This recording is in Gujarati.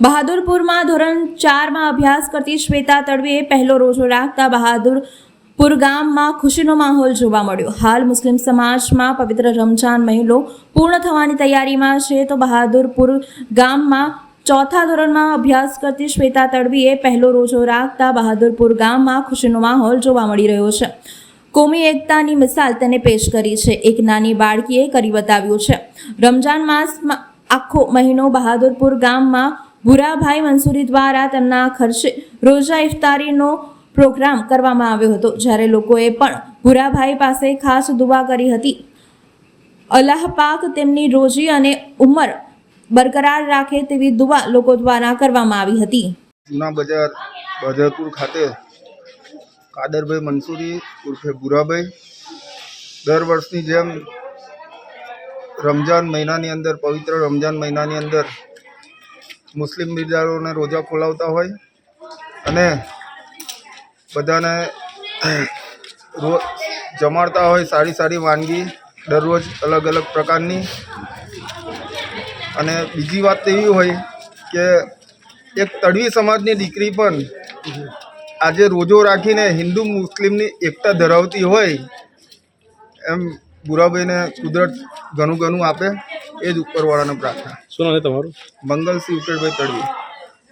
બહાદુરપુરમાં ધોરણ ચારમાં અભ્યાસ કરતી શ્વેતા તડવીએ પહેલો રોજો રાખતા બહાદુરપુર ગામમાં ખુશીનો માહોલ જોવા મળ્યો. હાલ મુસ્લિમ સમાજમાં પવિત્ર રમજાન મહિનો પૂર્ણ થવાની તૈયારીમાં છે તો બહાદુરપુર ગામમાં ચોથા ધોરણમાં અભ્યાસ કરતી શ્વેતા તડવીએ પહેલો રોજો રાખતા બહાદુરપુર ગામમાં ખુશીનો માહોલ જોવા મળી રહ્યો છે. કોમી એકતાની મિસાલ તેને પેશ કરી છે. એક નાની બાળકીએ કરી બતાવ્યું છે. રમજાન માસમાં આખો મહિનો બહાદુરપુર ગામમાં ભૂરાભાઈ મંસૂરી દ્વારા તેમના ખર્ચે રોજા ઇફતારીનો પ્રોગ્રામ કરવામાં આવ્યો હતો, જ્યારે લોકોએ પણ ભૂરાભાઈ પાસે ખાસ દુવા કરી હતી. અલ્લાહ પાક તેમની રોજી અને ઉંમર બરકરાર રાખે તેવી દુવા લોકો દ્વારા કરવામાં આવી હતી. જૂના બજાર બજારપુર ખાતે કાદરભાઈ મંસૂરી ઉર્ફે ભૂરાભાઈ દર વર્ષની જેમ રમજાન મહિનાની અંદર, પવિત્ર રમજાન મહિનાની અંદર મુસ્લિમ બિરદારોને રોજા ખોલાવતા હોય અને બધાને રો, જમાડતા હોય સારી સારી વાનગી દરરોજ અલગ અલગ પ્રકારની. અને બીજી વાત એવી હોય કે એક તડવી સમાજની દીકરી પણ આજે રોજો રાખીને હિન્દુ મુસ્લિમની એકતા ધરાવતી હોય એમ બુરાભાઈને કુદરત ઘણું ઘણું આપે એ જ ઉપરવાળાને પ્રાર્થના. શું નામ તમારું? મંગલસિંહ ઉકેલભાઈ તડવી.